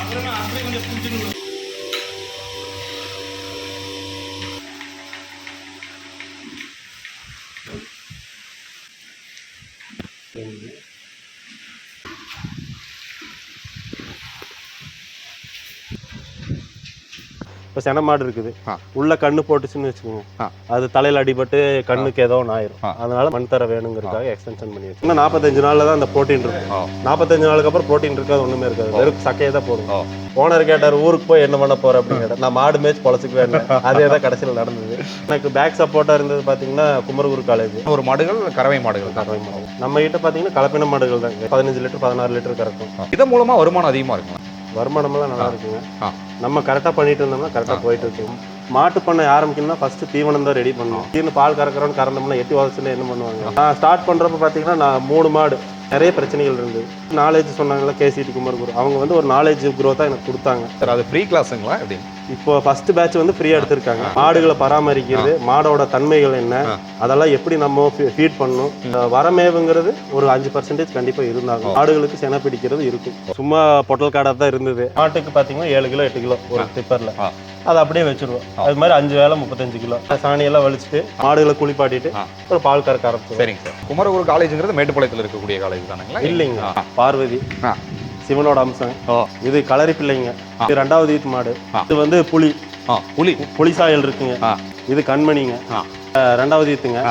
அப்புறமா அப்படியே கொஞ்சம் பிடிச்சிட்டு இப்போ சென மாடு இருக்குது. உள்ள கண்ணு போட்டுச்சுன்னு வச்சுக்கோங்க. அது தலையில் அடிபட்டு கண்ணுக்கு ஏதோ ஒன்று ஆயிரும். அதனால மண் தர வேணுங்கிறதுக்காக எக்ஸ்டென்ஷன் பண்ணி வச்சு இன்னும் நாற்பத்தஞ்சு நாளில் தான் அந்த ப்ரோட்டீன் இருக்கும். நாற்பத்தஞ்சு நாளுக்கு அப்புறம் ப்ரோட்டீன் இருக்காது ஒன்றுமே இருக்காது. வெறும் சக்கையை தான் போடும் ஓ ஓனர் கேட்டார் ஊருக்கு போய் என்ன பண்ண போற? அப்படின்னு கேட்டார். நான் மாடு மேட்ச் பொழச்சிக்கு வேணும் அதே தான் கடைசியில் நடந்தது. எனக்கு பேக் சப்போர்ட்டாக இருந்தது பார்த்தீங்கன்னா குமரகுரு காலேஜ் ஒரு மாடுகள் கறவை மாடுகள்? தான் நம்ம கிட்ட பார்த்தீங்கன்னா கலப்பின மாடுகள் தான். பதினஞ்சு லிட்டர் பதினாறு லிட்டர் கறக்கும். இதன் மூலமா வருமானம் அதிகமா இருக்குங்களா வருமானமெல்லாம் நல்லா இருக்குங்க. நம்ம கரெக்டாக பண்ணிட்டு இருந்தோம்னா கரெக்டாக போயிட்டு இருக்கு மாட்டு பண்ணை ஆரம்பிக்கணும்னா ஃபர்ஸ்ட் தீவனம் தான் ரெடி பண்ணணும். தீவனம் பால் கறக்கிறோன்னு கறந்தோம்னா எட்டி உதச்சுல என்ன பண்ணுவாங்க? நான் ஸ்டார்ட் பண்றப்ப பார்த்தீங்கன்னா நான் மூணு மாடு நிறைய பிரச்சனைகள் இருந்தது நாலேஜ் சொன்னாங்கல்ல கேசிடி குமரகுரு அவங்க வந்து ஒரு நாலேஜ் குரோத்தாக எனக்கு கொடுத்தாங்க. சார் அது ஃப்ரீ கிளாஸுங்களா எப்படி? இப்போ ஃபர்ஸ்ட் பேட்ச் வந்து ஃப்ரீயா எடுத்திருக்காங்க. மாடுகளை பராமரிக்கிறது மாடோட தன்மைகள் என்ன. அதெல்லாம் எப்படி நம்ம ஃபீட் பண்ணணும். வரமேவுங்கிறது ஒரு அஞ்சு பர்சன்டேஜ் கண்டிப்பா இருந்தாங்க மாடுகளுக்கு செனை பிடிக்கிறது இருக்கும். சும்மா பொட்டல் காடாக தான் இருந்தது. மாட்டுக்கு பார்த்தீங்கன்னா ஏழு கிலோ எட்டு கிலோ ஒரு டிப்பர்ல. அதை அப்படியே வச்சிருவோம். அது மாதிரி அஞ்சு வேலை முப்பத்தஞ்சு கிலோ. சாணியெல்லாம் வலிச்சுட்டு மாடுகளை குளிப்பாட்டிட்டு. அப்புறம் பால் கறக்க ஆரம்பிச்சிடும் சரிங்க சார். குமரகுரு காலேஜுங்கிறது மேட்டுப்பாளையத்தில் இருக்கக்கூடிய காலேஜ் தானுங்களா? இல்லைங்க. பார்வதி. சிவனோட அம்சம். இது களரி பிள்ளைங்க. இது ரெண்டாவது ஈத்து மாடு. இது வந்து புலி. புலி. புலி சாயல் இருக்குங்க. இது கண்மணிங்க. ரெண்டாவது ஈத்துங்க.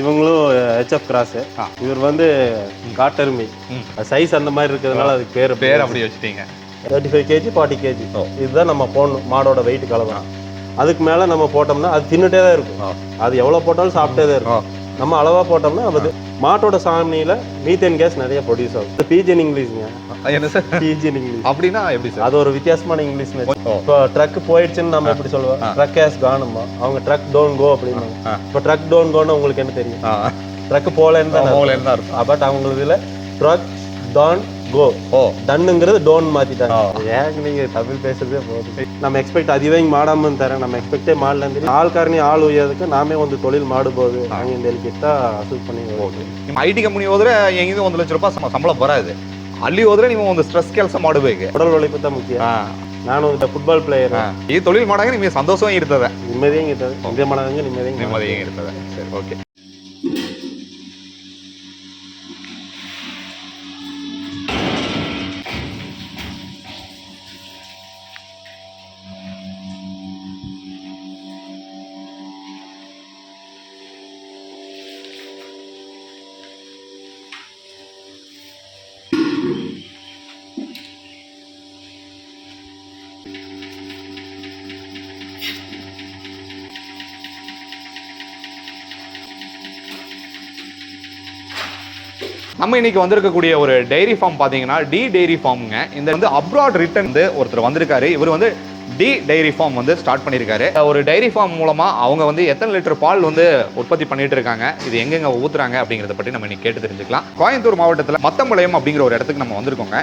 இவங்களும் ஹெச்எஃப் கிராஸ். இவர் வந்து காட்டெருமை. சைஸ் அந்த மாதிரி இருக்கிறதுனால அதுக்கு பேர் பேர் அப்படி வச்சுட்டீங்க. Thirty five KG forty KG. இதுதான் நம்ம போடணும் மாடோட வெயிட் கலவை அதுக்கு மேலே நம்ம போட்டோம்னா அது தின்னுட்டே தான் இருக்கும். அது எவ்வளோ போட்டாலும் சாப்பிட்டே தான் இருக்கும். நம்ம அளவாக போட்டோம்னா அது மாட்டோட சாணியில் மீத்தேன் கேஸ் நிறைய ப்ரொடியூஸ் ஆகும். பீஜன் இங்கிலீஷ்ங்க என்ன சார் பீஜன் இங்கிலீஷ் அப்படின்னா எப்படி சார் அது ஒரு வித்தியாசமான இங்கிலீஷ் ஓ. இப்போ ட்ரக் போயிடுச்சுன்னு நம்ம எப்படி சொல்லுவோம் ஆ. ட்ரக் ஹேஸ் காணுமா அவங்க ட்ரக் டோன் கோ அப்படின்னு ஆ. இப்போ ட்ரக் டோன் கோன்னு உங்களுக்கு என்ன தெரியும் ஆ ட்ரக் போலேன்னு தான் மோகலேருந்து தான் இருக்கும் பட் அவங்களுக்கு இதுல ட்ரக் டான் கோ ஓ டன்னுங்கிறது டோன் மாத்திட்டாங்க ஆ. ஏங்க நீங்க தமிழ் பேசுறதே போதும் நம்ம எக்ஸ்பெக்ட் அதுவே இங்க மாடாம தரேன் நம்ம எக்ஸ்பெக்டே மாடல இருந்து ஆள்காரணி ஆள் உயர்றதுக்கு நாமே வந்து தொழில் மாடு போகுது அங்க இந்த கிட்ட அசூல் பண்ணி ஓகே ನಿಮ್ಮ ಐ ಟಿ ಕಂಪನಿ ಹೋದ್ರೆ ಹೆಂಗಿದೆ ಒಂದು ಲಕ್ಷ ರೂಪಾಯಿ ಸಮ- ಸಂಬಳ ಬರೋದೆ ಅಲ್ಲಿ ಹೋದ್ರೆ ನೀವು ಒಂದು ಸ್ಟ್ರೆಸ್ ಕೆಲಸ ಮಾಡಬೇಕು ಉಡಲ್ ಒಳಿಪುತ್ತ ಮುಖ್ಯ ನಾನು ಒಬ್ಬ ಫುಟ್ಬಾಲ್ ಪ್ಲೇಯರ್ ಈ ತೊಳಿಲ್ ಮಾಡಾಗ ನಿಮಗೆ ಸಂತೋಷವಾಗಿ ಇರ್ತದೆ ನೆಮ್ಮದಿಯಾಗಿ ಇರ್ತದೆ ಇದೇ ಮಾಡಂಗೆ ನೆಮ್ಮದಿಯಾಗಿ ನೆಮ್ಮದಿಯಾಗಿ ಇರ್ತದೆ ಸರಿ ಓಕೆ நம்ம இன்னைக்கு வந்திருக்கக்கூடிய ஒரு டைரி ஃபார்ம் பார்த்தீங்கன்னா டி டைரி ஃபார்முங்க இந்த வந்து அப்ராட் ரிட்டன் வந்து ஒருத்தர் வந்திருக்காரு. இவர் வந்து டி டைரி ஃபார்ம் வந்து ஸ்டார்ட் பண்ணியிருக்காரு ஒரு டைரி ஃபார்ம் மூலமாக அவங்க வந்து எத்தனை லிட்டர் பால் வந்து உற்பத்தி பண்ணிட்டு இருக்காங்க இது எங்கெங்க ஊத்துறாங்க அப்படிங்கிறத பற்றி நம்ம இன்னைக்கு கேட்டு தெரிஞ்சுக்கலாம். கோயம்புத்தூர் மாவட்டத்தில் மத்தம்பாளையம் அப்படிங்கிற ஒரு இடத்துக்கு நம்ம வந்திருக்கோங்க.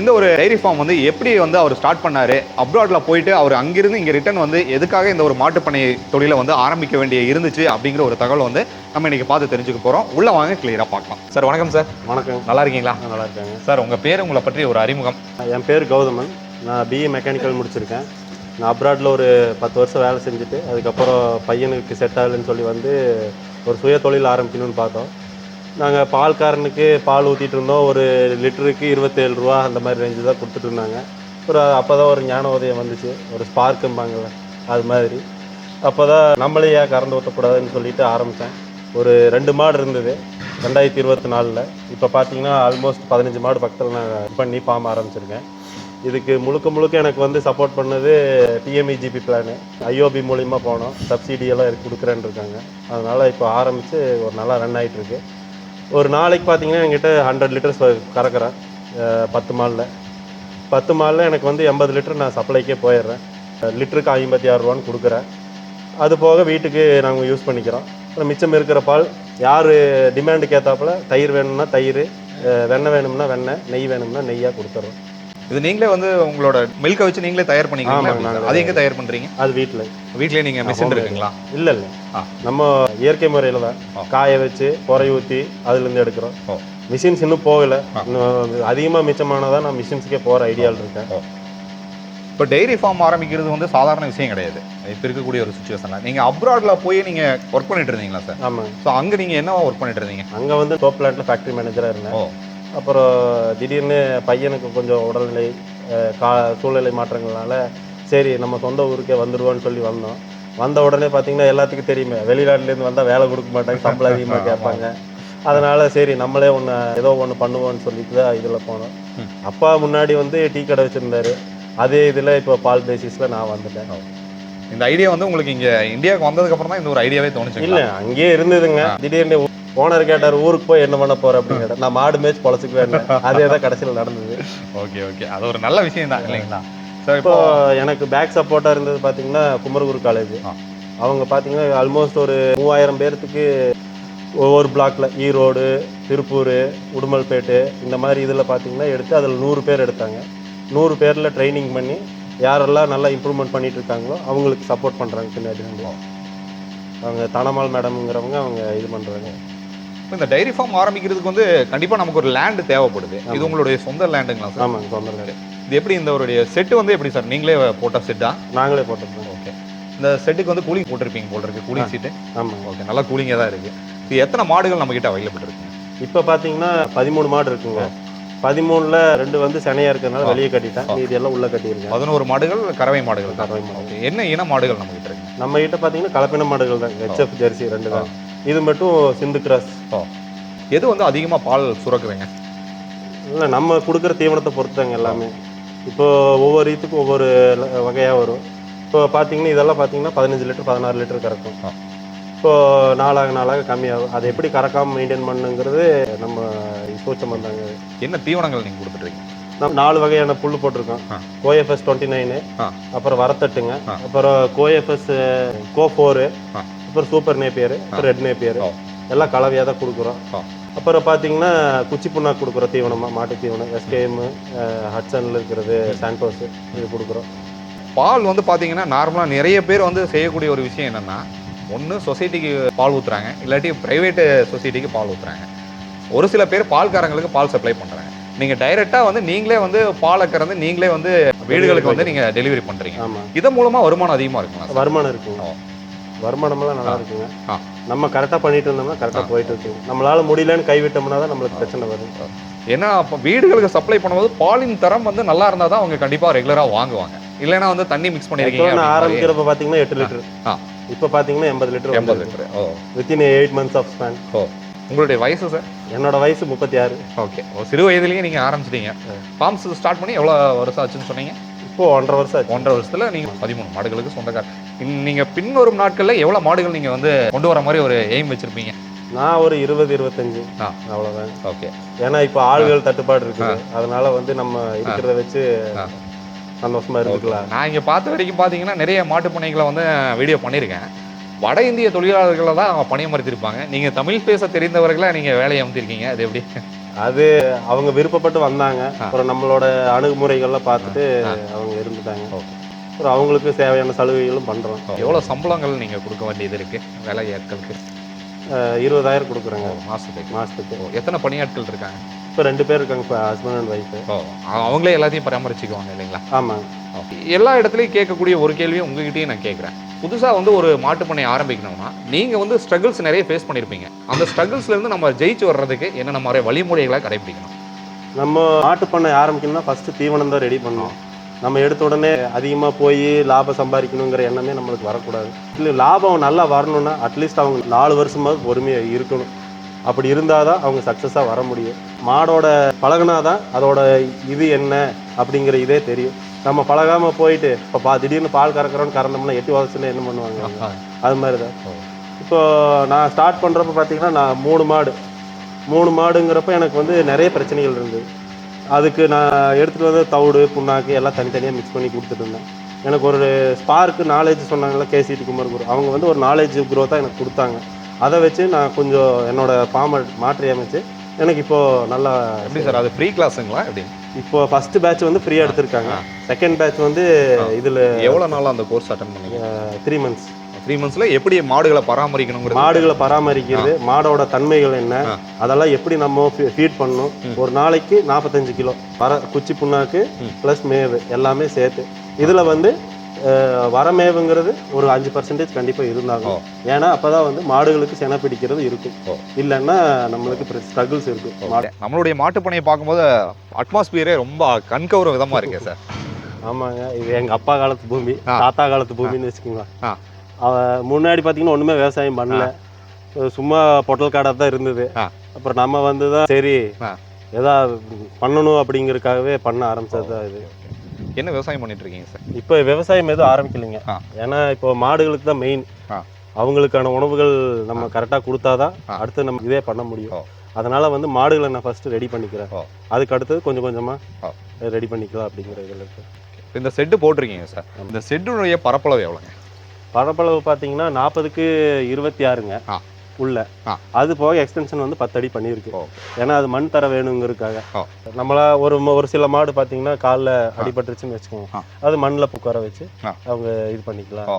இந்த ஒரு டைரி ஃபார்ம் வந்து எப்படி வந்து அவர் ஸ்டார்ட் பண்ணாரு அப்ராட்ல போயிட்டு அவர் அங்கிருந்து இங்கே ரிட்டர்ன் வந்து எதுக்காக இந்த ஒரு மாட்டுப்பண்ணை தொழிலை வந்து ஆரம்பிக்க வேண்டிய இருந்துச்சு அப்படிங்கிற ஒரு தகவல் வந்து நம்ம இன்னைக்கு பார்த்து தெரிஞ்சுக்க போகிறோம் உள்ள வாங்க கிளியராக பார்க்கலாம். சார் வணக்கம் சார். வணக்கம். நல்லா இருக்கீங்களா? நல்லா இருக்காங்க. சார் உங்கள் பேர் உங்களை பற்றி ஒரு அறிமுகம். என் பேர் கௌதமன். நான் பிஇ மெக்கானிக்கல் முடிச்சிருக்கேன். நான் அப்ராடில் ஒரு பத்து வருஷம் வேலை செஞ்சுட்டு அதுக்கப்புறம் பையனுக்கு செட் ஆகலைன்னு சொல்லி வந்து ஒரு சுய தொழில் ஆரம்பிக்கணும்னு பார்த்தோம். நாங்கள் பால்காரனுக்கு பால் ஊற்றிட்டு இருந்தோம். ஒரு லிட்டருக்கு இருபத்தேழு ரூபா அந்த மாதிரி ரேஞ்சு தான் கொடுத்துட்டு இருந்தாங்க. ஒரு அப்போ தான் ஒரு ஞான உதயம் வந்துச்சு. ஒரு ஸ்பார்க்கும்பாங்கள்ல அது மாதிரி. அப்போ தான் நம்மளே ஏன் கறந்து ஊற்றக்கூடாதுன்னு சொல்லிட்டு ஆரம்பித்தேன் ஒரு ரெண்டு மாடு இருந்தது ரெண்டாயிரத்தி இருபத்தி நாலில். இப்போ பார்த்தீங்கன்னா ஆல்மோஸ்ட் பதினஞ்சு மாடு பக்கத்தில் நான் பண்ணி பாம்ப ஆரம்பிச்சிருக்கேன். இதுக்கு முழுக்க முழுக்க எனக்கு வந்து சப்போர்ட் பண்ணது டிஎம்இஜிபி பிளானு ஐஓபி மூலிமா போனோம். சப்சிடியெல்லாம் எனக்கு கொடுக்குறேன்னு இருக்காங்க. அதனால் இப்போ ஆரம்பித்து ஒரு நல்லா ரன் ஆகிட்டுருக்கு ஒரு நாளைக்கு பார்த்தீங்கன்னா என்கிட்ட ஹண்ட்ரட் லிட்டர்ஸ் கறக்குறேன். பத்து மாலில். பத்து மாலில் எனக்கு வந்து எண்பது லிட்டர் நான் சப்ளைக்கே போயிடுறேன். லிட்டருக்கு ஐம்பத்தி ஆறு ரூபான்னு கொடுக்குறேன். அது போக வீட்டுக்கு நாங்கள் யூஸ் பண்ணிக்கிறோம். அப்புறம் மிச்சம் இருக்கிற பால் யார் டிமாண்டுக்கு ஏற்றாப்புல தயிர் வேணும்னா தயிர் வெண்ணெய் வேணும்னா வெண்ணெய் நெய் வேணும்னா நெய்யாக கொடுத்துட்றோம் இது நீங்களே வந்து உங்களோட மில்கை வச்சு நீங்களே தயார் நாங்களே. அது எங்க தயார் பண்றீங்க? அது வீட்டில் வீட்லயே நீங்க மிஷின் இருக்குங்களா? இல்லை இல்லை. நம்ம இயற்கை முறையில் தான். காய வச்சு பொறை ஊற்றி அதுலேருந்து எடுக்கிறோம். மிஷின்ஸ் இன்னும் போகலை. அதிகமாக மிச்சமானதான் நான் மிஷின்ஸுக்கே போகிற ஐடியாவில் இருக்கேன். இப்போ டெய்ரி ஃபார்ம் ஆரம்பிக்கிறது வந்து சாதாரண விஷயம் கிடையாது. இப்போ இருக்கக்கூடிய ஒரு சுச்சுவேஷனில் நீங்கள் அப்ராடில் போய் நீங்கள் ஒர்க் பண்ணிட்டு இருந்தீங்களா சார் ஆமாங்க. ஸோ அங்கே நீங்கள் என்னவா ஒர்க் பண்ணிட்டு இருந்தீங்க? அங்கே வந்து டோப் பிளான்ட்டில் ஃபேக்ட்ரி மேனேஜராக இருந்தேன். அப்புறம் திடீர்னு பையனுக்கு கொஞ்சம் உடல்நிலை கா சூழ்நிலை மாற்றங்களால சரி நம்ம சொந்த ஊருக்கே வந்துடுவோன்னு சொல்லி வந்தோம். வந்த உடனே பார்த்தீங்கன்னா எல்லாத்துக்கும் தெரியுமே. வெளிநாட்டுலேருந்து வந்தால் வேலை கொடுக்க மாட்டாங்க சம்பளம் அதிகமாக கேட்பாங்க. அதனால சரி நம்மளே ஒன்று ஏதோ ஒன்று பண்ணுவோம்னு சொல்லிட்டு தான் இதில் போனோம். அப்பா முன்னாடி வந்து டீ கடை வச்சுருந்தாரு. அதே இதில் இப்போ பால் பேசிஸில் நான் வந்துட்டேன். இந்த ஐடியா வந்து உங்களுக்கு இங்கே இந்தியாவுக்கு வந்ததுக்கப்புறம் தான் இந்த ஒரு ஐடியாவே தோணுச்சு இல்லை அங்கேயே இருந்ததுங்க. திடீர்னு ஓனர் கேட்டார் ஊருக்கு போய் என்ன பண்ண போற? அப்படின்னு நான் மாடு மேய்ச்சி பொழைச்சிக்குவேன் அதே தான் கடைசியில் நடந்தது. Okay okay. அது ஒரு நல்ல விஷயம் தான் இல்லைங்களா? ஸோ இப்போ எனக்கு பேக் சப்போர்ட்டாக இருந்தது பார்த்தீங்கன்னா குமரகுரு காலேஜ். அவங்க பார்த்தீங்கன்னா ஆல்மோஸ்ட் ஒரு மூவாயிரம் பேர்த்துக்கு ஒவ்வொரு பிளாக்ல ஈரோடு திருப்பூர் உடுமல்பேட்டு இந்த மாதிரி இதில் பார்த்தீங்கன்னா எடுத்து அதில் நூறு பேர் எடுத்தாங்க. நூறு பேரில் ட்ரைனிங் பண்ணி யாரெல்லாம் நல்லா இம்ப்ரூவ்மெண்ட் பண்ணிட்டு இருக்காங்களோ அவங்களுக்கு சப்போர்ட் பண்ணுறாங்க பின்னாடி அவங்க தனமால் மேடம்ங்கிறவங்க அவங்க இது பண்ணுறாங்க இப்போ இந்த டைரி ஃபார்ம் ஆரம்பிக்கிறதுக்கு வந்து கண்டிப்பாக நமக்கு ஒரு லேண்டு தேவைப்படுது. இது உங்களுடைய சொந்த லேண்டுங்களா சார் ஆமாங்க சொந்த இது எப்படி இந்த ஒரு செட்டு வந்து எப்படி சார் நீங்களே போட்ட செட்டா நாங்களே போட்டிருக்கோம் ஓகே இந்த செட்டுக்கு வந்து கூலிங் போட்டிருப்பீங்க போல் இருக்கு கூலிங் சீட்டு ஆமாங்க. ஓகே நல்லா கூலிங்காக தான் இருக்கு. இது எத்தனை மாடுகள் நம்ம கிட்ட அவைலபிள் இருக்குங்க இப்போ பார்த்தீங்கன்னா பதிமூணு மாடு இருக்குங்க. பதிமூணுல ரெண்டு வந்து செனையா இருக்கிறதுனால வெளியே கட்டிட்டேன். மீதி எல்லாம் உள்ள கட்டியிருக்கேன். பதினோரு மாடுகள் கறவை மாடுகள் கறவை மாடு. ஓகே என்ன இன மாடுகள் நம்ம கிட்ட இருக்கு? நம்ம கிட்ட பார்த்தீங்கன்னா கலப்பின மாடுகள் தான். ஹெச்எஃப் ஜெர்சி ரெண்டு தான். இது மட்டும் சிந்து கிராஸ் எது வந்து அதிகமாக பால் சுரக்குதுங்க இல்லை நம்ம கொடுக்குற தீவனத்தை பொறுத்தாங்க எல்லாமே இப்போ ஒவ்வொரு இதுக்கும் ஒவ்வொரு வகையாக வரும் இப்போ பார்த்தீங்கன்னா இதெல்லாம் பார்த்தீங்கன்னா பதினஞ்சு லிட்டர் பதினாறு லிட்டர் கறக்கும் ஆ. இப்போ நாளாக நாளாக கம்மியாகும் அதை எப்படி கறக்காமல் மெயின்டைன் பண்ணுங்கிறது நம்ம சூச்சம் வந்தாங்க என்ன தீவனங்கள் நீங்கள் கொடுத்துட்ருக்கீங்க நம்ம நாலு வகையான புல் போட்டிருக்கோம். CO FS twenty nine. அப்புறம் வரத்தட்டுங்க. அப்புறம் கோஎஃப்எஸ் கோ ஃபோரு. அப்புறம் சூப்பர் நேப்பியர் ரெட் நேப்பியர். எல்லாம் கலவையாக தான் கொடுக்குறோம். அப்புறம் பார்த்தீங்கன்னா குச்சி புண்ணாக்கு கொடுக்குறோம் தீவனமாக மாட்டு தீவனம் எஸ்கேஎம் ஹட்சனில் இருக்கிறது சாண்டோஸ் இது கொடுக்குறோம். பால் வந்து பார்த்தீங்கன்னா நார்மலாக நிறைய பேர் வந்து செய்யக்கூடிய ஒரு விஷயம் என்னென்னா ஒன்று சொசைட்டிக்கு பால் ஊற்றுறாங்க இல்லாட்டி ப்ரைவேட்டு சொசைட்டிக்கு பால் ஊற்றுறாங்க ஒரு சில பேர் பால்காரங்களுக்கு பால் சப்ளை பண்ணுறாங்க நீங்கள் டைரெக்டாக வந்து நீங்களே வந்து பாலை கறந்து நீங்களே வந்து வீடுகளுக்கு வந்து நீங்கள் டெலிவரி பண்ணுறீங்க ஆமாம் இதன் மூலமாக வருமானம் அதிகமாக சார்? வருமானம் இருக்குங்க. ஓ. வருமானமெல்லாம் நல்லா இருக்குங்க. நம்ம கரெக்டாக பண்ணிட்டு இருந்தோம்னா கரெக்டாக போயிட்டு இருக்குங்க நம்மளால முடியலன்னு கைவிட்டோம்னா தான் நம்மளுக்கு பிரச்சனை வரும் ஏன்னா அப்போ வீடுகளுக்கு சப்ளை பண்ணும்போது பாலின் தரம் வந்து நல்லா இருந்தால் தான் அவங்க கண்டிப்பாக ரெகுலராக வாங்குவாங்க. இல்லைன்னா வந்து தண்ணி மிக்ஸ் மாதிரி. ஆரம்பிக்கிறப்ப பார்த்தீங்கன்னா எட்டு லிட்டர். இப்போ பார்த்தீங்கன்னா எண்பது லிட்டர் எண்பது litre. O. Within eight months of span ஓ. உங்களுடைய வயசு சார் என்னோட வயசு முப்பத்தி ஆறு. ஓகே ஓ சிறு வயதுலேயே நீங்கள் ஆரம்பிச்சிட்டீங்க. ஃபார்ம்ஸ் ஸ்டார்ட் பண்ணி எவ்வளோ வருஷம் ஆச்சுன்னு சொன்னீங்க? இப்போ ஒன்றரை வருஷம் ஒன்றரை வருஷத்துல நீங்கள் பதிமூணு மாடுகளுக்கு சொந்தக்கார் நீங்கள் பின்வரும் நாட்களில் எவ்வளோ மாடுகள் நீங்கள் வந்து கொண்டு வர மாதிரி ஒரு எய்ம் வச்சுருப்பீங்க? நான் ஒரு இருபது இருபத்தஞ்சு. அவ்வளோதான் ஓகே. ஏன்னா இப்போ ஆள்கள் தட்டுப்பாடு இருக்குது. அதனால வந்து நம்ம இருக்கிறத வச்சு. சந்தோஷமா இருந்துக்கலாம். நான் இங்கே பார்த்த வரைக்கும் பார்த்தீங்கன்னா நிறைய மாட்டுப் பண்ணைகளை வந்து வீடியோ பண்ணியிருக்கேன் வட இந்திய தொழிலாளர்களை தான் அவங்க பணியமர்த்திருப்பாங்க. நீங்கள் தமிழ் பேச தெரிந்தவர்களை நீங்கள் வேலையை அமர்த்திருக்கீங்க. அது எப்படி? அது அவங்க விருப்பப்பட்டு வந்தாங்க. அப்புறம் நம்மளோட அணுகுமுறைகள்லாம் பார்த்துட்டு அவங்க இருந்துட்டாங்க. ஓகே. அவங்களுக்கு தேவையான சலுகைகளும் பண்றோம். எவ்வளோ சம்பளங்கள் நீங்கள் கொடுக்க வேண்டியது இருக்குது வேலை ஆட்களுக்கு இருபதாயிரம் கொடுக்குறேங்க. மாதத்துக்கு மாசத்துக்கு. ஓ, எத்தனை பணியாட்கள் இருக்காங்க? இப்போ ரெண்டு பேர் இருக்காங்க இப்போ ஹஸ்பண்ட் அண்ட் ஒய்ஃபு ஓ அவங்களே எல்லாத்தையும் பராமரிச்சுக்குவாங்க இல்லைங்களா? ஆமாங்க எல்லா இடத்துலையும் கேட்கக்கூடிய ஒரு கேள்வியும் உங்ககிட்டயும் நான் கேட்குறேன். புதுசாக வந்து ஒரு மாட்டுப் பண்ணை ஆரம்பிக்கணும்னா நீங்கள் வந்து ஸ்ட்ரகிள்ஸ் நிறைய ஃபேஸ் பண்ணியிருப்பீங்க அந்த ஸ்ட்ரகிள்ஸ்லேருந்து நம்ம ஜெயிச்சு வர்றதுக்கு என்னென்ன மாதிரி வழிமுறைகளை கடைபிடிக்கணும் நம்ம மாட்டு பண்ணை ஆரம்பிக்கணும்னா ஃபர்ஸ்ட் தீவனம் தான் ரெடி பண்ணணும். நம்ம எடுத்த உடனே அதிகமாக போய் லாபம் சம்பாதிக்கணுங்கிற எண்ணமே நம்மளுக்கு வரக்கூடாது. இல்லை லாபம் நல்லா வரணும்னா அட்லீஸ்ட் அவங்க நாலு வருஷமாவது பொறுமையாக இருக்கணும். அப்படி இருந்தால் தான் அவங்க சக்ஸஸாக வர முடியும். மாடோட பழகுனா தான் அதோட இது என்ன அப்படிங்கிற இதே தெரியும். நம்ம பழகாமல் போயிட்டு இப்போ பா திடீர்னு பால் கறக்குறோன்னு கறந்தோம்னா எட்டி வளர்ச்சுன்னா என்ன பண்ணுவாங்க? அது மாதிரி தான் இப்போ நான் ஸ்டார்ட் பண்ணுறப்ப பார்த்தீங்கன்னா நான் மூணு மாடு. மூணு மாடுங்கிறப்ப எனக்கு வந்து நிறைய பிரச்சனைகள் இருந்தது. அதுக்கு நான் எடுத்துகிட்டு வந்து தவிடு புண்ணாக்கு எல்லாம் தனித்தனியாக மிக்ஸ் பண்ணி கொடுத்துட்டு இருந்தேன். எனக்கு ஒரு ஸ்பார்க்கு நாலேஜ் சொன்னாங்கல்ல கேசிடி குமார் குரு. அவங்க வந்து ஒரு நாலேஜ் க்ரோத்தாக எனக்கு கொடுத்தாங்க. அதை வச்சு நான் கொஞ்சம் என்னோட ஃபார்மை மாற்றி அமைச்சு எனக்கு இப்போது நல்லா எப்படி சார் அது ஃப்ரீ கிளாஸுங்களா எப்படி? இப்போ ஃபர்ஸ்ட் பேட்ச் வந்து ஃப்ரீயாக எடுத்திருக்காங்க. செகண்ட் பேட்ச் வந்து இதில் எவ்வளோ நாளாக அந்த கோர்ஸ் அட்டன் பண்ணீங்க? த்ரீ மந்த்ஸ் த்ரீ மந்த்ஸில் எப்படி மாடுகளை பராமரிக்கணுங்கிறது? மாடுகளை பராமரிக்கிறது மாடோட தன்மைகள் என்ன. அதெல்லாம் எப்படி நம்ம ஃபீட் பண்ணணும்? ஒரு நாளைக்கு நாற்பத்தஞ்சு கிலோ வர குச்சி புண்ணாக்கு ப்ளஸ் மேவு எல்லாமே சேர்த்து. இதில் வந்து வரமேவுங்கிறது ஒரு அஞ்சு பர்சன்டேஜ் கண்டிப்பாக இருந்தாகும் ஏன்னா அப்போ தான் வந்து மாடுகளுக்கு செனை பிடிக்கிறது இருக்கும். இல்லைன்னா நம்மளுக்கு ஸ்ட்ரகிள்ஸ் இருக்கும் நம்மளுடைய மாட்டுப்பண்ணையை பார்க்கும்போது அட்மாஸ்பியரே ரொம்ப கண்கவுர விதமா இருக்கே சார் ஆமாங்க. இது எங்கள் அப்பா காலத்து பூமி. தாத்தா காலத்து பூமின்னு வச்சுக்கோங்க ஆ. அவ முன்னாடி பார்த்தீங்கன்னா ஒன்றுமே விவசாயம் பண்ணல சும்மா பொட்டல் காடாக தான் இருந்தது. அப்புறம் நம்ம வந்து தான் சரி. எதா பண்ணணும் அப்படிங்கறதுக்காகவே பண்ண ஆரம்பிச்சது தான் இது என்ன விவசாயம் பண்ணிட்டு இருக்கீங்க சார் இப்போ விவசாயம் எதுவும் ஆரம்பிக்கலைங்க. ஏன்னா இப்போ மாடுகளுக்கு தான் மெயின். அவங்களுக்கான உணவுகள் நம்ம கரெக்டாக கொடுத்தாதான். அடுத்து நம்ம இதே பண்ண முடியும். அதனால வந்து மாடுகளை நான் ஃபர்ஸ்ட் ரெடி பண்ணிக்கிறேன். அதுக்கு அடுத்தது கொஞ்சம். கொஞ்சமாக ரெடி பண்ணிக்கலாம் அப்படிங்கிற இதில் இருக்கு இந்த செட்டு போட்டிருக்கீங்க சார் இந்த செட்டுடைய பரப்பளவு எவ்வளோங்க பரப்பளவு பார்த்தீங்கன்னா நாற்பதுக்கு இருபத்தி ஆறுங்க. உள்ள. அது போக எக்ஸ்டென்ஷன் வந்து பத்து அடி பண்ணியிருக்கு. ஏன்னா அது மண் தர வேணுங்கிறதுக்காக. நம்மளா ஒரு ஒரு சில மாடு பார்த்தீங்கன்னா காலில் அடிபட்டுருச்சுன்னு வச்சுக்கோங்க. அது மண்ணில் உட்கார வச்சு. அவங்க இது பண்ணிக்கலாம் ஓ.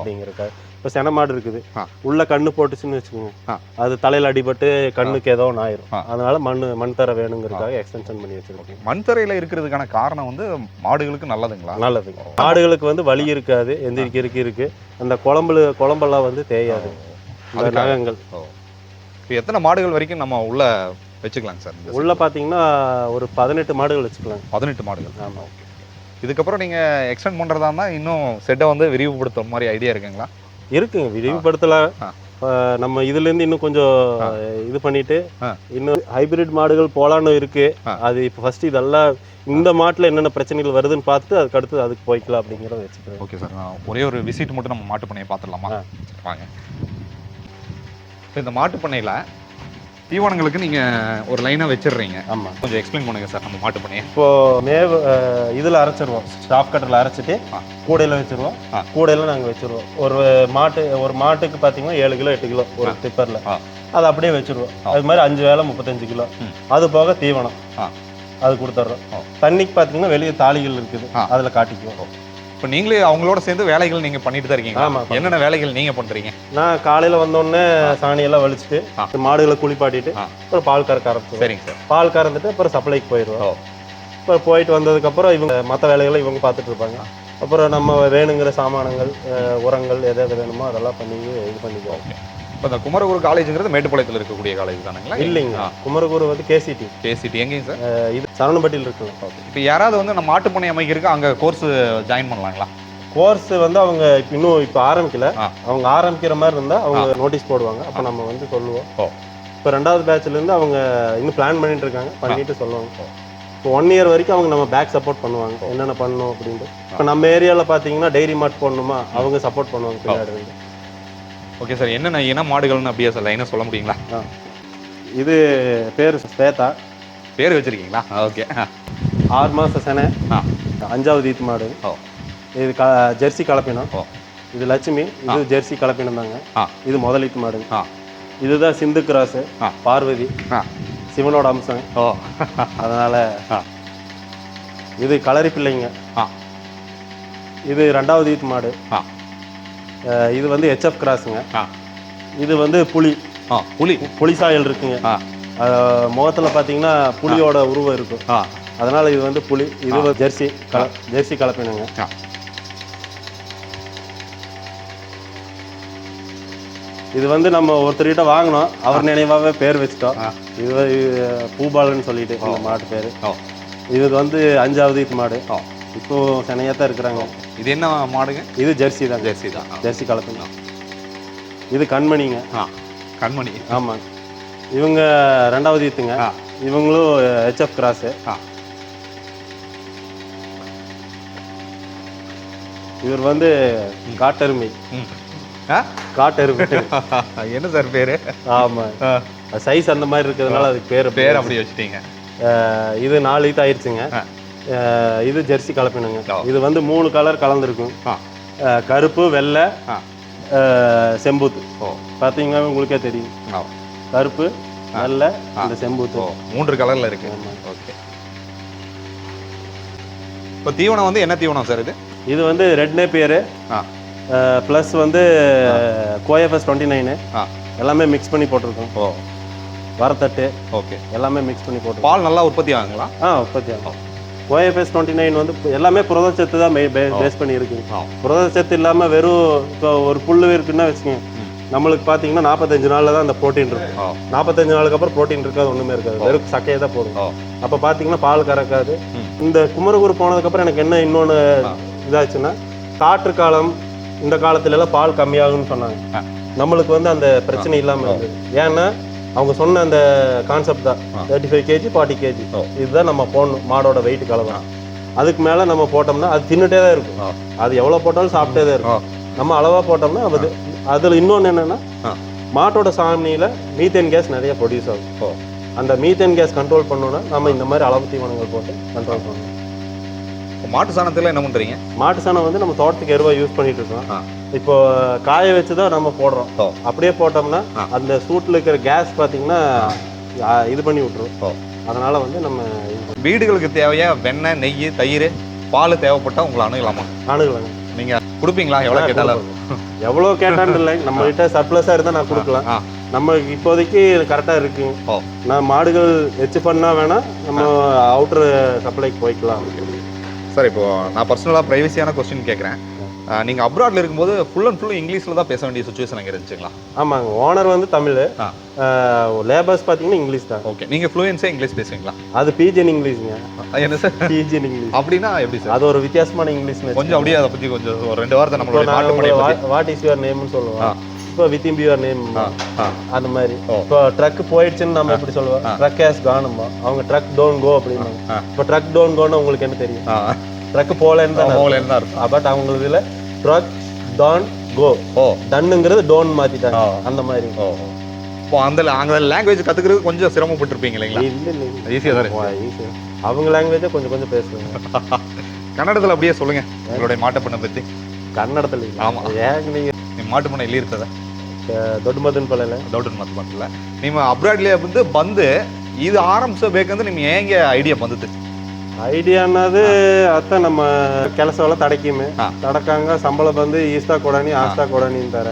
இப்போ சென மாடு இருக்குது. உள்ள கண்ணு போட்டுச்சுன்னு வச்சுக்கோங்க. அது தலையில் அடிபட்டு கண்ணுக்கு ஏதோ ஒன்று ஆயிரும். அதனால மண் மண் தர வேணுங்கிறதுக்காக எக்ஸ்டென்ஷன் பண்ணி வச்சிருக்கோம். மண் தரையில இருக்கிறதுக்கான காரணம் வந்து மாடுகளுக்கு நல்லதுங்களா? நல்லது. மாடுகளுக்கு வந்து வலி இருக்காது. எந்திரிக்கிறதுக்கு இருக்கு அந்த குழம்புல குழம்பெல்லாம் வந்து தேயாது. நகங்கள். இப்போ எத்தனை மாடுகள் வரைக்கும் நம்ம உள்ள வச்சுக்கலாங்க சார்? உள்ள பாத்தீங்கன்னா ஒரு பதினெட்டு மாடுகள் வச்சுக்கலாம் பதினெட்டு மாடுகள். ஆமா. இதுக்கப்புறம் நீங்க எக்ஸ்டெண்ட் பண்றதா இருந்தா இன்னும் செட்டை வந்து விரிவுபடுத்துற மாதிரி ஐடியா இருக்குங்களா? இருக்குங்க விரிவுபடுத்தலாம் நம்ம இதுல இருந்து இன்னும் கொஞ்சம். இது பண்ணிட்டு. இன்னும் ஹைபிரிட் மாடுகள் போலான்னு இருக்கு. அது இப்போ ஃபர்ஸ்ட் இதெல்லாம் இந்த மாட்டுல என்னென்ன பிரச்சனைகள் வருதுன்னு பார்த்துட்டு அதுக்கு அடுத்து அதுக்கு போய்க்கலாம் அப்படிங்கிறத வச்சுக்கிறேன் ஓகே சார் ஒரே ஒரு விசிட் மட்டும் நம்ம மாட்டு பண்ணையை பார்த்துடலாமா? வாங்க. இப்போ இந்த மாட்டு பண்ணையில தீவனங்களுக்கு நீங்க ஒரு லைனா வச்சிடுறீங்க ஆமா கொஞ்சம் எக்ஸ்பிளைன் பண்ணுங்க சார் நம்ம மாட்டு பண்ணையை இப்போ மேவ் இதுல அரைச்சிருவோம் ஸ்டாப் கட்டரில் அரைச்சிட்டு. கூடையில வச்சிருவோம். கூடையில நாங்க வச்சிருவோம் ஒரு மாட்டு ஒரு மாட்டுக்கு பாத்தீங்கன்னா ஏழு கிலோ எட்டு கிலோ ஒரு டிப்பர்ல. அதை அப்படியே வச்சிருவோம். அது மாதிரி அஞ்சு வேலை முப்பத்தஞ்சு கிலோ. அது போக தீவனம். அது கொடுத்துட்றோம். தண்ணிக்கு பாத்தீங்கன்னா வெளியே தாளிகள் இருக்குது. அதுல காட்டிக்குவோம் இப்போ நீங்களே அவங்களோட சேர்ந்து வேலைகள் நீங்க பண்ணிட்டு தான் இருக்கீங்க. என்னென்ன வேலைகள் நீங்க பண்றீங்க? நான் காலையில வந்தோடனே சாணியெல்லாம் வலிச்சுட்டு. மாடுகளை குளிப்பாட்டிட்டு. அப்புறம் பால் கறக்க ஆரம்பிச்சிருவோம். சரிங்க சார். பால் கறந்துட்டு அப்புறம் சப்ளைக்கு போயிடுவோம். இப்போ போயிட்டு வந்ததுக்கப்புறம் இவங்க மற்ற வேலைகளை இவங்க பார்த்துட்டு இருப்பாங்க. அப்புறம் நம்ம வேணுங்கிற சாமானங்கள் உரங்கள் எது எது வேணுமோ அதெல்லாம் பண்ணி இது பண்ணிக்குவோம். இப்போ இந்த குமரகுரு காலேஜுங்கிறது மேட்டுப்பாளையத்தில் இருக்கக்கூடிய காலேஜ் தானுங்களா? இல்லைங்க. குமரகுரு வந்து கேசிடி கேசிடி எங்கேயும் சார்? இது சரவணப்பட்டியில் இருக்குங்க இப்போ யாராவது வந்து நம்ம மாட்டு பண்ணை அமைக்கிறதுக்கு அங்கே கோர்ஸ் ஜாயின் பண்ணலாங்களா? கோர்ஸ் வந்து அவங்க இப்ப இன்னும் இப்போ ஆரம்பிக்கல. அவங்க ஆரம்பிக்கிற மாதிரி இருந்தால் அவங்க நோட்டீஸ் போடுவாங்க. அப்போ நம்ம வந்து சொல்லுவோம். இப்போ ரெண்டாவது பேட்ச்ல இருந்து அவங்க இன்னும் பிளான் பண்ணிட்டு இருக்காங்க. பண்ணிட்டு சொல்லுவாங்க. இப்போ ஒன் இயர் வரைக்கும் அவங்க நம்ம பேக் சப்போர்ட் பண்ணுவாங்க. என்னென்ன பண்ணணும் அப்படின்ட்டு. இப்போ நம்ம ஏரியாவில் பார்த்தீங்கன்னா டைரி மார்ட் போடணுமா? அவங்க சப்போர்ட் பண்ணுவாங்க. பின்னாடி ஓகே சார் என்னென்ன இன மாடுகள்னு அப்படியே சார் லைனாக சொல்ல முடியுங்களா? இது பேர் ஸ்வேதா பேர் வச்சிருக்கீங்களா? ஓகே ஆறு மாத செனை. ஆ. அஞ்சாவது ஈத்து மாடு. ஓ. இது க ஜெர்சி கலப்பினம். ஓ. இது லட்சுமி. இது ஜெர்சி கலப்பினம் தாங்க ஆ. இது முதலீட்டு மாடு. ஆ. இதுதான் சிந்து கிராஸு ஆ. பார்வதி. ஆ. சிவனோட அம்சம். ஓ. அதனால ஆ. இது களரி பிள்ளைங்க. ஆ. இது ரெண்டாவது ஈத்து மாடு. இது வந்து ஹெச்எஃப் கிராஸுங்க இது வந்து புலி. ஆ புலி. புலி சாயல் இருக்குங்க. முகத்துல பார்த்தீங்கன்னா புலியோட உருவம் இருக்கும் அதனால இது வந்து புலி. இது ஜெர்சி. ஜெர்சி கலப்பினங்க. இது வந்து நம்ம ஒருத்தர்கிட்ட வாங்கினோம். அவர் நினைவாகவே பேர் வச்சுட்டோம். இது பூபாலன்னு சொல்லிட்டு இந்த மாட்டு பேர். இது வந்து அஞ்சாவது ஈத்து மாடு இப்போ சென்னையாக தான் இருக்கிறாங்க. இது என்ன மாடுங்க? இது ஜெர்சி தாங்க ஜெர்சி தான். ஜெர்சி கலப்பினம் இது கண்மணிங்க. ஆ. கண்மணி. ஆமாங்க இவங்க ரெண்டாவது ஈத்துங்க. இவங்களும் ஹெச்எஃப் கிராஸு ஆ. இவர் வந்து காட்டெருமை. காட்டெருமை. என்ன சார் பேர்? ஆமாம் சைஸ் அந்த மாதிரி இருக்கிறதுனால அதுக்கு பேர் பேர் அப்படி வச்சுட்டீங்க. இது நாலு ஈத்து ஆயிடுச்சுங்க இது ஜெர்சி கலப்பினுங்க. இது வந்து மூணு கலர் கலந்துருக்கும். கருப்பு வெள்ளை செம்பூத்து. ஓ. பார்த்தீங்கன்னா உங்களுக்கே தெரியும். கருப்பு வெள்ளை இந்த செம்பூத்து. மூன்று கலர்ல இருக்கு. ஓகே. இப்போ தீவனம் வந்து என்ன தீவனம் சார் இது? இது வந்து ரெட் நேப்பியரு ஆ. ப்ளஸ் வந்து கோஎஃப்எஸ் டுவெண்ட்டி நைனு. எல்லாமே மிக்ஸ் பண்ணி போட்டிருக்கோம். ஓ. வரத்தட்டு ஓகே. எல்லாமே மிக்ஸ் பண்ணி போட்டிருக்கோம். பால் நல்லா உற்பத்தி ஆகுங்களா? ஆ உற்பத்தி ஆகும். ஓஎஃப்எஸ் டுவெண்ட்டி நைன் வந்து எல்லாமே புரதச்சத்து தான் பேஸ் பண்ணி இருக்குங்க. புரதச்சத்து இல்லாமல் வெறும் இப்போ ஒரு புல்லு இருக்குன்னா வச்சுக்கோங்க. நம்மளுக்கு பார்த்தீங்கன்னா நாற்பத்தஞ்சு நாளில் தான் அந்த ப்ரோட்டீன் இருக்கும். நாற்பத்தஞ்சு நாளுக்கு அப்புறம் ப்ரோட்டீன் இருக்காது ஒன்றுமே இருக்காது. வெறும் சக்கையே தான் போடும் ஓ அப்போ பார்த்தீங்கன்னா பால் கறக்காது. இந்த குமரகுரு போனதுக்கப்புறம் எனக்கு என்ன இன்னொன்று. இதாச்சுன்னா காற்று காலம் இந்த காலத்துல எல்லாம் பால் கம்மியாகும்னு சொன்னாங்க. நம்மளுக்கு வந்து அந்த பிரச்சனை இல்லாமல் இருந்தது. ஏன்னா அவங்க சொன்ன அந்த கான்செப்ட் தான். Thirty five KG forty KG. இதுதான் நம்ம போடணும் மாடோட வெயிட் கலவை அதுக்கு மேலே நம்ம போட்டோம்னா அது தின்னுட்டே தான் இருக்கும். அது எவ்வளோ போட்டாலும் சாப்பிட்டே தான். இருக்கும் நம்ம அளவாக போட்டோம்னா அது அதில் இன்னொன்று என்னென்னா. மாட்டோட சாணியில் மீத்தேன் கேஸ் நிறைய ப்ரொடியூஸ் ஆகும் அந்த மீத்தேன் கேஸ் கண்ட்ரோல் பண்ணணும்னா நம்ம இந்த மாதிரி அளவு தீவனங்கள் போட்டு கண்ட்ரோல் பண்ணணும் மாட்டு சாணத்தில் என்ன பண்ணுறீங்க மாட்டு சாணம் வந்து நம்ம தோட்டத்துக்கு எருவா யூஸ் பண்ணிட்டு இருக்கோம். இப்போ காய வச்சு தான் நம்ம போடுறோம். அப்படியே போட்டோம்னா. அந்த சூட்டில் இருக்கிற கேஸ் பார்த்தீங்கன்னா இது பண்ணி விட்டுரும். அதனால வந்து நம்ம வீடுகளுக்கு தேவையா வெண்ணெய் நெய் தயிர் பால் தேவைப்பட்டா உங்களை அணுகலாமா? அணுகலாங்க. நீங்கள் கொடுப்பீங்களா? எவ்வளோ கேட்டாலும். எவ்வளோ கேட்டான்னு இல்லை. நம்ம கிட்ட சர்ப்ளஸாக இருந்தால் நான் கொடுக்கலாம். நம்ம இப்போதைக்கு கரெக்டாக இருக்கு. நான் மாடுகள் வச்சு பண்ணால் வேணா நம்ம அவுட்ரு சப்ளைக்கு போய்க்கலாம். சார் இப்போ நான் பர்சனலாக ப்ரைவசியான கொஸ்டின் கேட்குறேன் நீங்கள் அப்ராட்ல இருக்கும்போது ஃபுல் அண்ட் ஃபுல் இங்கிலீஷில் தான் பேச வேண்டிய சுச்சுவேஷன் அங்கே இருந்துச்சுங்களா? ஆமாங்க ஓனர் வந்து தமிழ். லேபர்ஸ் பார்த்தீங்கன்னா இங்கிலீஷ் தான். ஓகே நீங்கள் ஃப்ளூயன்ஸே இங்கிலீஷ் பேசுவீங்களா? அது பிஜின் இங்கிலீஷுங்க என்ன சார் பிஜின் இங்கிலீஷ் அப்படின்னா எப்படி சார் அது ஒரு வித்தியாசமான இங்கிலீஷ் கொஞ்சம் அப்படியே அதை பற்றி கொஞ்சம் ஒரு ரெண்டு வாரத்தை பற்றி வாட் இஸ் யுவர் நேம்னு. சொல்லுவோம் இப்போ வித் இன் யுவர் நேம் அந்த மாதிரி. இப்போ ட்ரக் போயிடுச்சுன்னு நம்ம எப்படி சொல்லுவோம்? ட்ரக் ஹேஸ் காணுமா? அவங்க ட்ரக் டோன் கோ அப்படின்னாங்க ஆ. இப்போ ட்ரக் டோன் கோன்னு உங்களுக்கு என்ன தெரியும்? ட்ரக் போகலன்னு தான் இருக்கும் பட் அவங்களுக்கு இதில் ட்ரக் டான் கோ ஓ. டன்னுங்கிறது டோன் மாத்திட்டாங்க. ஆ. அந்த மாதிரி. இப்போ அந்த அங்கே லாங்குவேஜ் கற்றுக்கிறது கொஞ்சம் சிரமப்பட்டிருப்பீங்க இல்லைங்களா? இல்லை இல்லை ஈஸியாக தான் இருக்கு. ஈஸி அவங்க லாங்குவேஜே கொஞ்சம் கொஞ்சம் பேசுவாங்க கன்னடத்தில் அப்படியே சொல்லுங்க. உங்களுடைய மாட்டு பண்ணை பற்றி கன்னடத்தில் ஆமா. ஏங்க நீங்கள் ಮಾಡು ಮನೆ ಇಲ್ಲಿರ್ತದೆ ದೊಡ್ಡ ಮದನ್ ಪಲ್ಲೆಲ್ಲ ದೊಡ್ಡ ಮದ್ದು ಬಂದಿಲ್ಲ ನಿಮ್ಮ ಅಬ್ರಾಡ್ಲಿ ಬಂದು ಬಂದು ಇದು ಆರಂಭಿಸಬೇಕಂದ್ರೆ ನಿಮ್ಗೆ ಹೇಗೆ ಐಡಿಯಾ ಬಂದಿತ್ತು ಐಡಿಯಾ ಅನ್ನೋದು ಅತ್ತ ನಮ್ಮ ಕೆಲಸ ಎಲ್ಲ ತಡಕಿಮೆ ತಡಕಂಗ ಸಂಬಳ ಬಂದು ಈಸ್ತಾ ಕೊಡಣಿ ಆಸ್ತಾ ಕೊಡಣಿ ಅಂತಾರೆ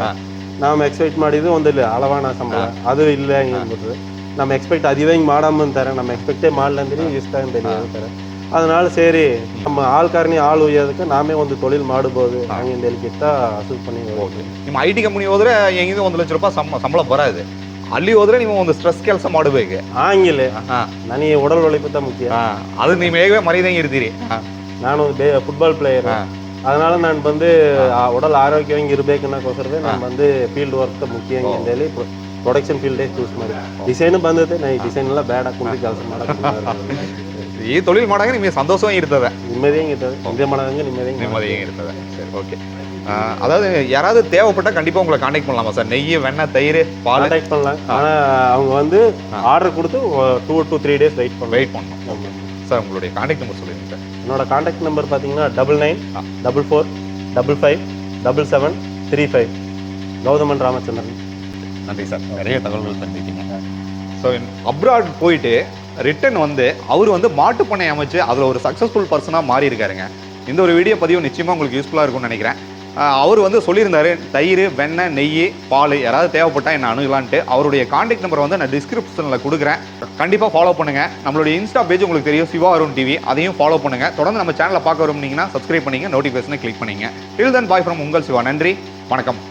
ನಾವು ಎಕ್ಸ್ಪೆಕ್ಟ್ ಮಾಡಿದ್ದು ಒಂದಿಲ್ಲ ಹಲವಾಣ ಸಂಬಳ ಅದು ಇಲ್ಲ ಹಿಂಗೆ ಅಂದ್ಬಿಟ್ರೆ ನಮ್ಮ ಎಕ್ಸ್ಪೆಕ್ಟ್ ಅದಿವೆ ಹಿಂಗೆ ಮಾಡಮ್ಮ ಅಂತಾರೆ ನಮ್ಮ ಎಕ್ಸ್ಪೆಕ್ಟೇ ಮಾಡಲ್ಲ ಅಂದ್ರೆ ಈಸ್ತಾ ಅಂತ ಹೇಳ್ತಾರೆ அதனால ಸರಿ ನಮ್ಮ ಆಳ್ಕಾರಣಿ ಆಳು ಒಯ್ಯೋದಕ್ಕೆ ನಾವೇ ಒಂದು ತೊಳಿಲ್ ಮಾಡ್ಬೋದು ಹಂಗಿಂದ ಎಲ್ಕಿತ್ತ ಹಸುಲ್ ಪನಿ ಹೋಗಿ ನಿಮ್ಮ ಐ ಟಿ ಕಂಪ್ನಿ ಹೋದ್ರೆ ಹೆಂಗಿದೆ ಒಂದು ಲಕ್ಷ ರೂಪಾಯಿ ಸಮ ಸಂಬಳ ಬರೋದೆ ಅಲ್ಲಿ ಹೋದ್ರೆ ನೀವು ಒಂದು ಸ್ಟ್ರೆಸ್ ಕೆಲಸ ಮಾಡಬೇಕು ಹಂಗಿಲ್ಲ ನನಗೆ ಒಡಲ್ ಒಳಿಪುತ್ತ ಮುಖ್ಯ ಅದು ನೀವು ಹೇಗೆ ಮರೆಯದಂಗೆ ಇರ್ತೀರಿ ನಾನು ಫುಟ್ಬಾಲ್ ಪ್ಲೇಯರ್ அதனால நான் வந்து உடல் ஆரோக்கியம் இருக்கேன்னோசரவே நான் வந்து ஃபீல்டு ஒர்க் முக்கியம் ಅಂತೇಳಿ ಪ್ರೊಡಕ್ಷನ್ ಫೀಲ್ಡೇ ಚೂಸ್ ಮಾಡಿ ಡಿಸೈನ್ ಬಂದೈತೆ ನಾ ಈ ಡಿಸೈನ್ ಎಲ್ಲ ಬೇಡ ಕುಂತು ಕೆಲಸ ಮಾಡೋದು ഈ തൊഴിൽ മടങ്ങി നിങ്ങൾ സന്തോഷമായി ഇരുത്തത് நிம்மதியாக இருந்தது இந்த மனதங்க நிம்மதியும் நிம்மதியாக இருந்தது சரி ஓகே அதாவது யாராவது தேவைப்பட்டா கண்டிப்பாக உங்களை காண்டாக்ட் பண்ணலாமா சார்? நெய் வெண்ணெய் தயிர் பால்? கான்டாக்ட் பண்ணலாம். ஆனால் அவங்க வந்து ஆர்டர் கொடுத்து two to three days wait பண்ண வெயிட் பண்ணணும். சார் உங்களுடைய காண்டாக்ட் நம்பர் சொல்லுங்க சார். என்னோட கான்டாக்ட் நம்பர் பார்த்தீங்கன்னா double nine double four double five double seven three five Gowthaman Ramachandran. நன்றி சார். நிறைய தகவல்கள் தந்திருக்கீங்க. ஸோ அப்ராட் போயிட்டு ரிட்டன் வந்து அவர் வந்து மாட்டுப்பண்ணை அமைச்சு அதில் ஒரு சக்ஸஸ்ஃபுல் பர்சனாக மாறி இருக்காருங்க இந்த ஒரு வீடியோ பதிவு நிச்சயமாக உங்களுக்கு யூஸ்ஃபுல்லாக இருக்கும்னு நினைக்கிறேன். அவர் வந்து சொல்லியிருந்தாரு தயிர் வெண்ணெய் நெய் பால் யாராவது தேவைப்பட்டா என்ன அணுகலான்ட்டு. அவருடைய காண்டாக்ட் நம்பரை வந்து நான் டிஸ்கிரிப்ஷனில் கொடுக்குறேன். கண்டிப்பாக ஃபாலோ பண்ணுங்க. நம்மளுடைய இன்ஸ்டா பேஜ் உங்களுக்கு தெரியும் சிவா அருண் டிவி அதையும் ஃபாலோ பண்ணுங்க. தொடர்ந்து நம்ம சேனலை பார்க்க விரும்புனீங்கன்னா சப்ஸ்கிரைப் பண்ணிங்க நோட்டிஃபிகேஷனை கிளிக் பண்ணிங்க. டில் தன் பாய் ஃப்ரம் உங்கள் சிவா. நன்றி. வணக்கம்.